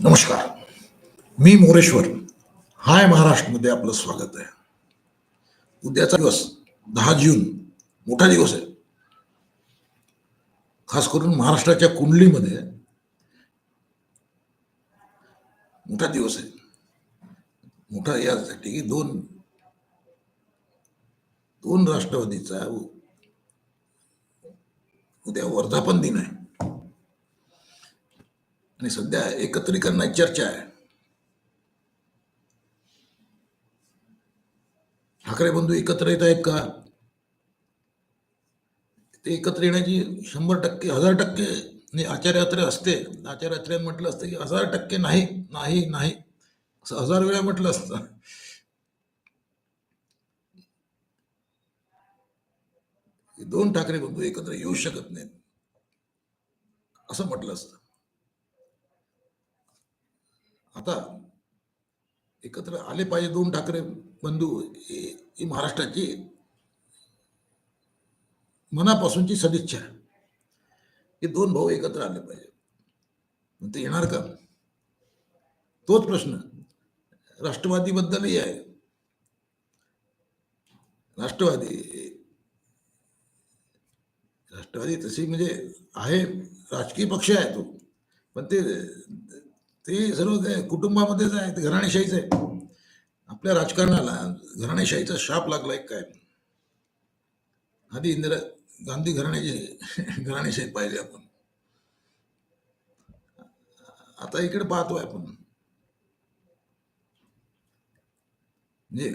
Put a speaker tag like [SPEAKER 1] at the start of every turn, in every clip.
[SPEAKER 1] नमस्कार. मी मोरेश्वर. हाय महाराष्ट्रमध्ये आपलं स्वागत आहे. उद्याचा दिवस दहा जून. मोठा दिवस आहे. खास करून महाराष्ट्राच्या कुंडलीमध्ये मोठा दिवस आहे. मोठा यासाठी की दोन दोन राष्ट्रवादीचा उद्या वर्धापन दिन आहे. आणि सध्या एकत्रीकरणाची चर्चा आहे. ठाकरे बंधू एकत्र येत आहेत का? ते एकत्र येण्याची शंभर टक्के हजार टक्के म्हणजे आचार्यात्रे असते. आचार्यात्रे म्हटलं असतं की हजार टक्के नाही नाही नाही. असं हजार वेळा म्हटलं असतं. दोन ठाकरे बंधू एकत्र येऊ शकत नाहीत. असं म्हटलं असतं. आता एकत्र आले पाहिजे दोन ठाकरे बंधू ही महाराष्ट्राची मनापासूनची सदिच्छा. हे दोन भाऊ एकत्र आले पाहिजे. पण ते येणार का? तोच प्रश्न. राष्ट्रवादीबद्दलही आहे. राष्ट्रवादी राष्ट्रवादी तशी म्हणजे आहे. राजकीय पक्ष आहे तो. पण ते ते सर्व काय कुटुंबामध्येच आहे ते घराणेशाहीच आहे. आपल्या राजकारणाला घराणेशाहीचा शाप लागलाय काय? आधी इंदिरा गांधी घराण्याची घराणेशाही पाहिजे आपण. आता इकडे पाहतोय आपण. म्हणजे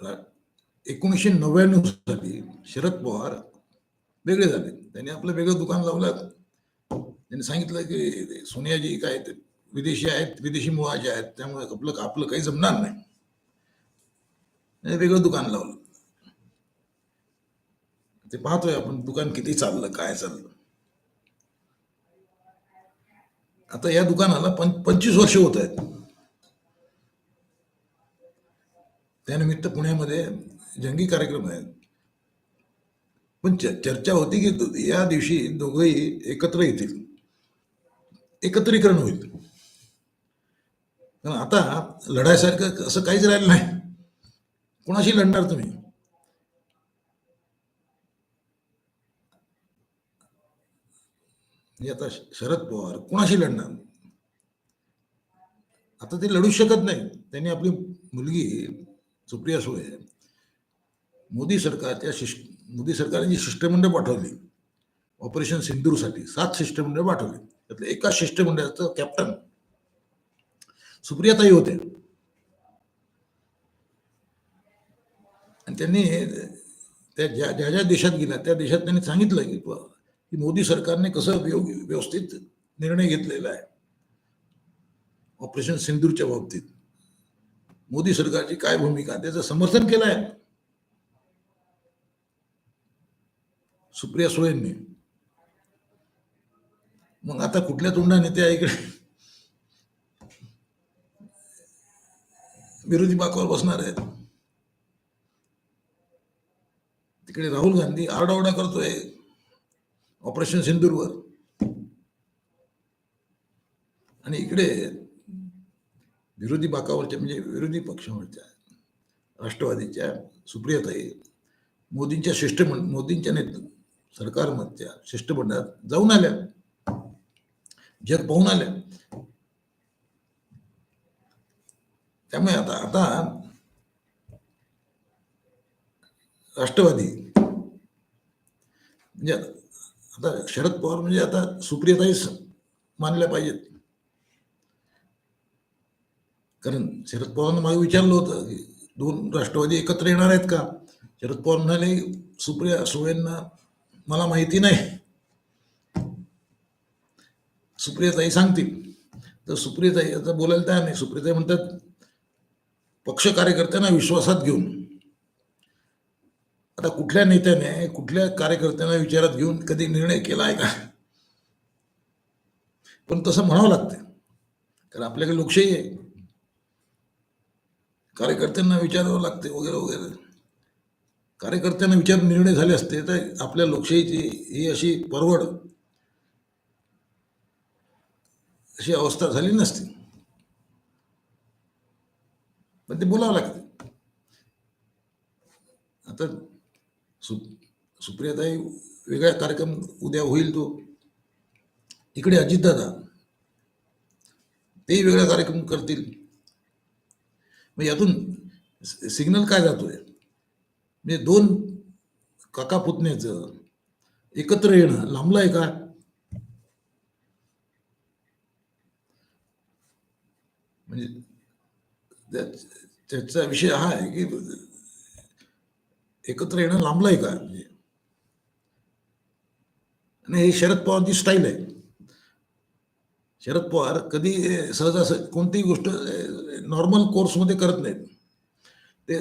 [SPEAKER 1] एकोणीशे एकोणीसशे नव्याण्णव साली शरद पवार वेगळे झाले. त्यांनी आपलं वेगळं दुकान लावलं. त्यांनी सांगितलं की सोनियाजी काय विदेशी आहेत विदेशी मुळाचे आहेत त्यामुळे आपलं आपलं काही जमणार नाही. म्हणजे वेगळं दुकान लावलं. ते पाहतोय आपण दुकान किती चाललं काय चाललं. आता या दुकानाला पं पंचवीस वर्ष होत आहेत. त्यानिमित्त पुण्यामध्ये जंगी कार्यक्रम आहेत. पण चर्चा होती की या दिवशी दोघंही एकत्र येतील. एकत्रीकरण होईल. कारण आता लढायसारखं असं काहीच राहिलं नाही. कोणाशी लढणार तुम्ही? म्हणजे आता शरद पवार कोणाशी लढणार? आता ते लढू शकत नाही. त्यांनी आपली मुलगी सुप्रिया सुळे मोदी सरकारच्या शिष्ट मोदी सरकारने जी शिष्टमंडळ पाठवली ऑपरेशन सिंदूरसाठी सात शिष्टमंडळ पाठवली. त्यातल्या एका शिष्टमंडळाचं कॅप्टन सुप्रियाताई होते. आणि त्यांनी त्या ज्या ज्या ज्या देशात गेल्या त्या देशात त्यांनी सांगितलं की की मोदी सरकारने कसं व्यवस्थित निर्णय घेतलेला आहे. ऑपरेशन सिंदूरच्या बाबतीत. मोदी सरकारची काय भूमिका त्याचं समर्थन केलं आहे. सुप्रिया सुळेंनी. मग आता कुठल्या तोंडाने ते इकडे विरोधी बाकावर बसणार आहेत. तिकडे राहुल गांधी आरडाओरडा करतोय ऑपरेशन सिंदूरवर. आणि इकडे विरोधी बाकावरच्या म्हणजे विरोधी पक्षावरच्या राष्ट्रवादीच्या सुप्रियताई मोदींच्या शिष्टमंड मोदींच्या नेत सरकारमधच्या शिष्टमंडळात जाऊन आल्या. जग पाहून आल्या त्यामुळे आता आता राष्ट्रवादी म्हणजे आता शरद पवार म्हणजे आता सुप्रियताईच मानल्या पाहिजेत. कारण शरद पवारांना मागे विचारलं होतं की दोन राष्ट्रवादी एकत्र येणार आहेत का? शरद पवार म्हणाले सुप्रिया सुळेंना मला माहिती नाही. सुप्रियाताई सांगतील. तर सुप्रियाताई आता बोलायला तयार नाही. सुप्रियाताई म्हणतात पक्ष कार्यकर्त्यांना विश्वासात घेऊन. आता कुठल्या नेत्याने कुठल्या कार्यकर्त्यांना विचारात घेऊन कधी निर्णय केला आहे का? पण तसं म्हणावं लागतं कारण आपल्याकडे लोकशाही आहे. कार्यकर्त्यांना विचारावं लागते वगैरे वगैरे. कार्यकर्त्यांना विचार निर्णय झाले असते तर आपल्या लोकशाहीची ही अशी परवड अशी अवस्था झाली नसती. पण ते बोलावं लागतं. आता सु सुप्रियाताई वेगळा कार्यक्रम उद्या होईल तो. इकडे अजितदादा तेही वेगळा कार्यक्रम करतील. मग यातून सिग्नल काय जातोय? म्हणजे दोन काका पुतण्याचं एकत्र येणं लांबलं आहे का? म्हणजे त्याचा विषय हा आहे की एकत्र येणं लांबलं आहे का? म्हणजे आणि हे शरद पवारची स्टाईल आहे. शरद पवार कधी सहजासहज कोणतीही गोष्ट नॉर्मल कोर्समध्ये करत नाहीत. ते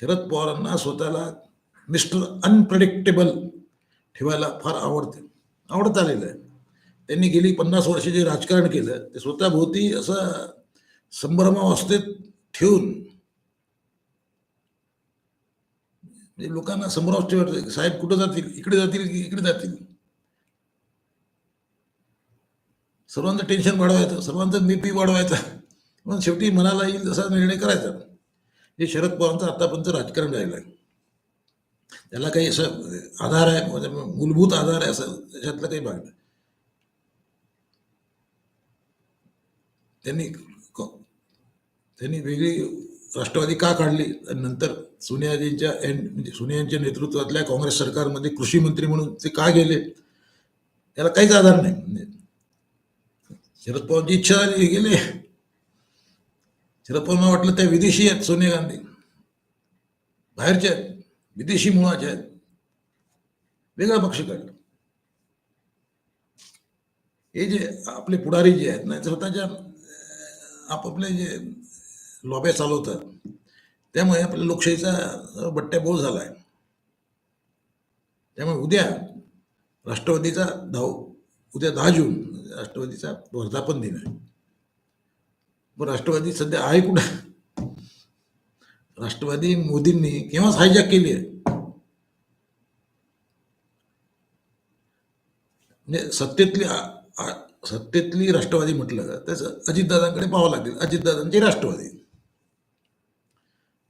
[SPEAKER 1] शरद पवारांना स्वतःला मिस्टर अनप्रेडिक्टेबल ठेवायला फार आवडते. आवडत आलेलं आहे. त्यांनी गेली पन्नास वर्ष जे राजकारण केलं. ते स्वतःभोवती असं संभ्रमावस्थेत ठेवून. म्हणजे लोकांना संभ्रमावस्थे वाटतं. साहेब कुठं जातील? इकडे जातील की इकडे जातील? सर्वांचं टेन्शन वाढवायचं. सर्वांचं बीपी वाढवायचा. म्हणून शेवटी मनाला येईल तसा निर्णय करायचा. हे शरद पवारांचं आतापर्यंत राजकारण राहिलं आहे. त्याला काही असं आधार आहे म्हणजे मूलभूत आधार आहे असं त्याच्यातलं काही भाग नाही. त्यांनी त्यांनी वेगळी राष्ट्रवादी का काढली? आणि नंतर सोनियाजींच्या एंड म्हणजे सोनियांच्या नेतृत्वातल्या काँग्रेस सरकारमध्ये कृषी मंत्री म्हणून ते का गेले? त्याला काहीच आधार नाही. म्हणजे शरद पवारची इच्छा झाली गेले. शरद पवार वाटलं त्या विदेशी आहेत सोनिया गांधी. बाहेरच्या आहेत. विदेशी मुळाच्या आहेत. वेगळा पक्ष काढला. हे जे आपले पुढारी जे आहेत ना स्वतःच्या आपापले जे लॉब्या चालवतात त्यामुळे आपल्या लोकशाहीचा बट्ट्याबोळ झाला आहे त्यामुळे उद्या राष्ट्रवादीचा धाव उद्या दहा जून राष्ट्रवादीचा वर्धापन दिन आहे. पण राष्ट्रवादी सध्या आहे कुठं? राष्ट्रवादी मोदींनी केव्हाच हायजॅक केली आहे? म्हणजे सत्तेतली सत्तेतली राष्ट्रवादी म्हटलं त्याचं अजितदादांकडे पाहावं लागेल. अजितदादांची राष्ट्रवादी.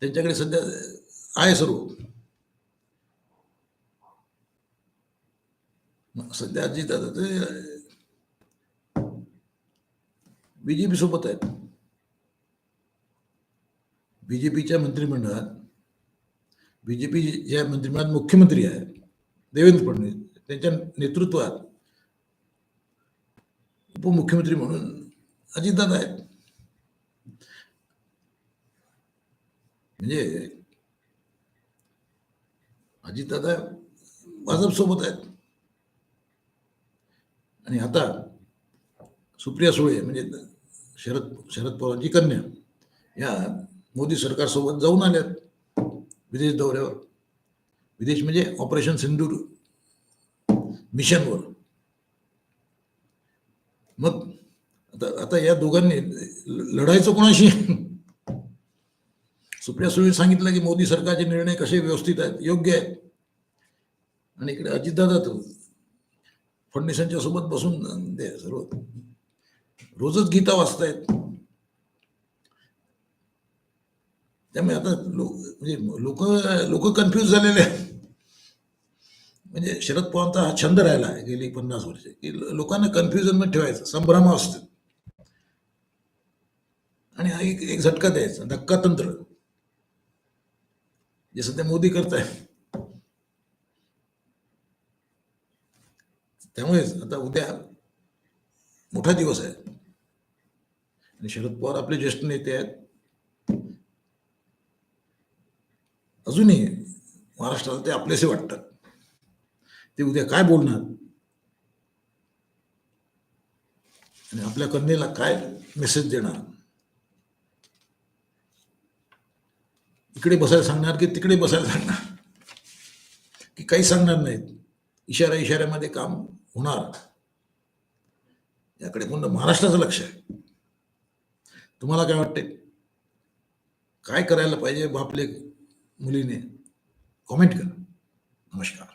[SPEAKER 1] त्यांच्याकडे सध्या आहे सर्व. सध्या जी अजितदादा ते बीजेपी सोबत आहेत. बीजेपीच्या मंत्रिमंडळात बीजेपी ज्या मंत्रिमंडळात मुख्यमंत्री आहेत. देवेंद्र फडणवीस त्यांच्या नेतृत्वात उपमुख्यमंत्री म्हणून अजितदादा आहेत. म्हणजे अजितदादा भाजप सोबत आहेत. आणि आता सुप्रिया सुळे म्हणजे शरद शरद पवारांची कन्या या मोदी सरकारसोबत जाऊन आल्यात विदेश दौऱ्यावर. विदेश म्हणजे ऑपरेशन सिंदूर मिशनवर. मग आता आता या दोघांनी लढायचं कोणाशी? सुप्रिया सुळे सांगितलं की मोदी सरकारचे निर्णय कसे व्यवस्थित आहेत? योग्य आहेत. आणि इकडे अजितदादा तो फडणवीसांच्या सोबत बसून ते सर्व रोजच गीता वाचतायत. त्यामुळे आता लोक म्हणजे लोक लोक कन्फ्यूज झालेले आहेत. म्हणजे शरद पवारचा हा छंद राहिला आहे गेली पन्नास वर्ष की लोकांना कन्फ्युजनमध्ये ठेवायचं असतं आणि हा एक एक झटका द्यायचा धक्का तंत्र जे सध्या मोदी करत आहे त्यामुळेच आता उद्या मोठा दिवस आहे. आणि शरद पवार आपले ज्येष्ठ नेते आहेत. अजूनही महाराष्ट्राला ते आपलेसे वाटतात. ते उद्या काय बोलणार? आणि आपल्या कन्येला काय मेसेज देणार? इकडे बसायला सांगणार की तिकडे बसायला सांगणार? की काही सांगणार नाहीत. इशारा इशाऱ्यामध्ये काम होणार. याकडे पूर्ण महाराष्ट्राचं लक्ष आहे. तुम्हाला काय वाटते काय करायला पाहिजे बापले मुलीने? कॉमेंट करा. नमस्कार.